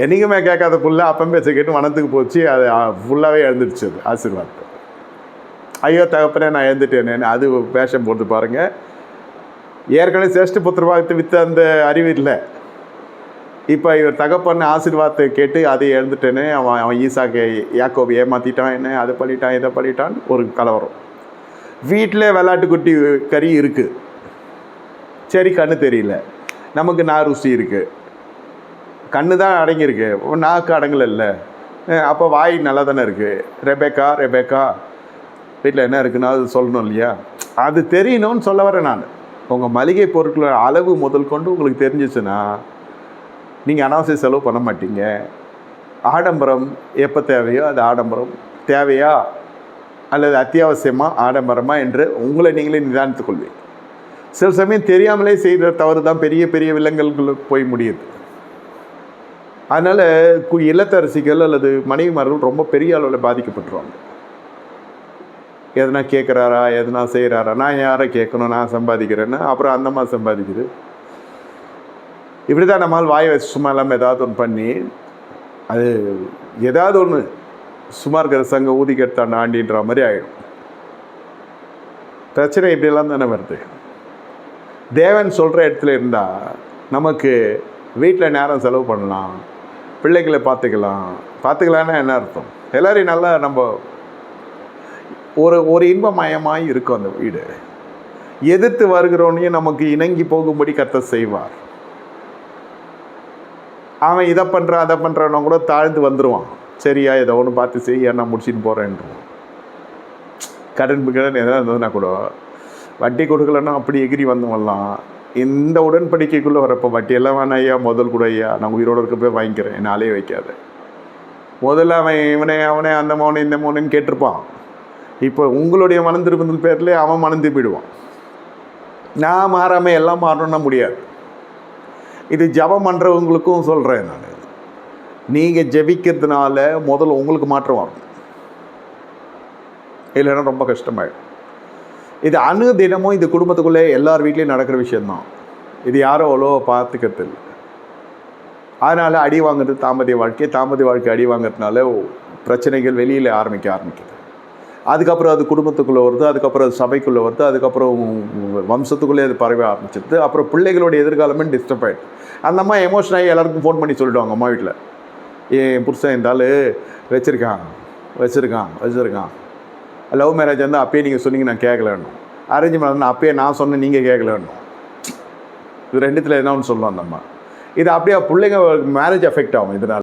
என்றைக்குமே கேட்காத புள்ள அப்பம் பேச்சை கேட்டு வனத்துக்கு போச்சு அது ஃபுல்லாகவே எழுந்துருச்சு அது. ஆசீர்வாத். ஐயோ தகப்பனே நான் எழுந்துட்டேனேன்னு அது வேஷம் போட்டு பாருங்கள் ஏற்கனவே சேஷ்ட புத்திரபாகத்தை விற்ற அந்த அறிவு இல்லை. இப்போ இவர் தகப்பன் ஆசீர்வாதத்தை கேட்டு அதை எழுந்துட்டேனே அவன் அவன் ஈசாக்கை யாக்கோபை ஏமாற்றிட்டான் என்ன அதை பண்ணிட்டான் இதை பண்ணிட்டான் ஒரு கலவரம். வீட்டில் விளாட்டுக்குட்டி கறி இருக்குது சரி கண்ணு தெரியல. நமக்கு நான் ருசி இருக்குது கண்ணு தான் அடங்கியிருக்கு. நாக்கு அடங்கலைல்ல அப்போ வாய் நல்லா தானே இருக்குது ரெபேக்கா ரெபேக்கா. வீட்டில் என்ன இருக்குன்னா அது சொல்லணும் இல்லையா? அது தெரியணும்னு சொல்ல வரேன் நான். உங்கள் மளிகை பொருட்களோட அளவு முதல் கொண்டு உங்களுக்கு தெரிஞ்சிச்சுன்னா நீங்கள் அனாவசிய செலவு பண்ண மாட்டீங்க. ஆடம்பரம் எப்போ தேவையோ அது ஆடம்பரம். தேவையா? அல்லது அத்தியாவசியமாக ஆடம்பரமாக என்று உங்களை நீங்களே நிதானித்துக் கொள்வீங்க. சில சமயம் தெரியாமலே செய்கிற தவறு தான் பெரிய பெரிய விலங்குகளுக்கு போய் முடியுது. அதனால் கு இல்லத்தரசிகள் அல்லது மனைவிமார்கள் ரொம்ப பெரிய அளவில் பாதிக்கப்பட்டுருவாங்க. எதனா கேட்குறாரா எதனா செய்கிறாரா நான் யாரை கேட்கணும் நான் சம்பாதிக்கிறேன்னு அப்புறம் அந்த மாதிரி சம்பாதிக்குது. இப்படி தான் நம்மால் வாய் வச்சு சும்மா இல்லாமல் ஏதாவது ஒன்று பண்ணி அது ஏதாவது ஒன்று சும்மா இருக்கிற சங்க ஊதி கெடுத்தான் ஆண்டின்ற மாதிரி ஆகிடும் பிரச்சனை இப்படியெல்லாம் தானே வருது. தேவன் சொல்கிற இடத்துல இருந்தால் நமக்கு வீட்டில் நேரம் செலவு பண்ணலாம் பிள்ளைகளை பார்த்துக்கலாம். பார்த்துக்கலான்னா என்ன அர்த்தம்? எல்லோரையும் நல்லா நம்ம ஒரு ஒரு இன்பமயமாக இருக்கும் அந்த வீடு. எதிர்த்து வருகிறவனையும் நமக்கு இணங்கி போகும்படி கத்த செய்வார். அவன் இதை பண்ணுறான் அதை பண்ணுறான்னு கூட தாழ்ந்து வந்துடுவான் சரியா இதை ஒன்று பார்த்து செய்யா நான் முடிச்சுட்டு போகிறேன்றான் கடன் கடன் எதாவது இருந்ததுன்னா கூட வட்டி கொடுக்கலன்னா அப்படி எகிரி வந்தவங்கலாம் இந்த உடன்படிக்கைக்குள்ளே வரப்போ வட்டியெல்லாம் எல்லாம் ஐயா முதல் கூட ஐயா. நான் உயிரோடு இருக்க போய் வாங்கிக்கிறேன். என்ன அலைய வைக்காத. முதல்ல அவன் இவனே அவனே அந்த மௌனே இந்த மௌனேன்னு கேட்டிருப்பான். இப்போ உங்களுடைய மனந்திருப்பதன் பேரில் அவன் மணந்து போயிடுவான். நான் மாறாமல் எல்லாம் மாறணும்னா முடியாது. இது ஜபம் பண்ணுறவங்களுக்கும் சொல்கிறேன் நான். நீங்கள் ஜெபிக்கிறதுனால முதல்ல உங்களுக்கு மாற்றம் வரும். இல்லைன்னா ரொம்ப கஷ்டமாயிடும். இது அணு தினமும் இது குடும்பத்துக்குள்ளே எல்லார் வீட்லேயும் நடக்கிற விஷயந்தான். இது யாரும் அவ்வளோ பார்த்துக்கிறது இல்லை. அதனால் அடி வாங்குறது தாமதிய வாழ்க்கை தாமதிய வாழ்க்கை அடி வாங்குறதுனால பிரச்சனைகள் வெளியில் ஆரம்பிக்க ஆரம்பிக்குது. அதுக்கப்புறம் அது குடும்பத்துக்குள்ளே வருது அதுக்கப்புறம் அது சபைக்குள்ளே வருது அதுக்கப்புறம் வம்சத்துக்குள்ளே அது பரவ ஆரம்பிச்சிருது. அப்புறம் பிள்ளைகளோட எதிர்காலமே டிஸ்டர்ப் ஆகிடுது அந்த அம்மா எமோஷன் ஆகி எல்லாருக்கும் ஃபோன் பண்ணி சொல்லிடுவாங்க அம்மா வீட்டில். என் புருஷன் இருந்தாலும் வச்சுருக்கான் வச்சுருக்கான் வச்சுருக்கான். லவ் மேரேஜ் வந்து அப்பயே நீங்கள் சொன்னீங்க நான் கேட்கலன்னு அரேஞ்ச் மேரேஜ் அப்பயே நான் சொன்னேன் நீங்கள் கேட்கலன்னு இது ரெண்டுத்தில் என்ன ஒன்று சொல்லுவோம் அந்த அம்மா. இது அப்படியே பிள்ளைங்க மேரேஜ் அஃபெக்ட் ஆகும் இதனால்.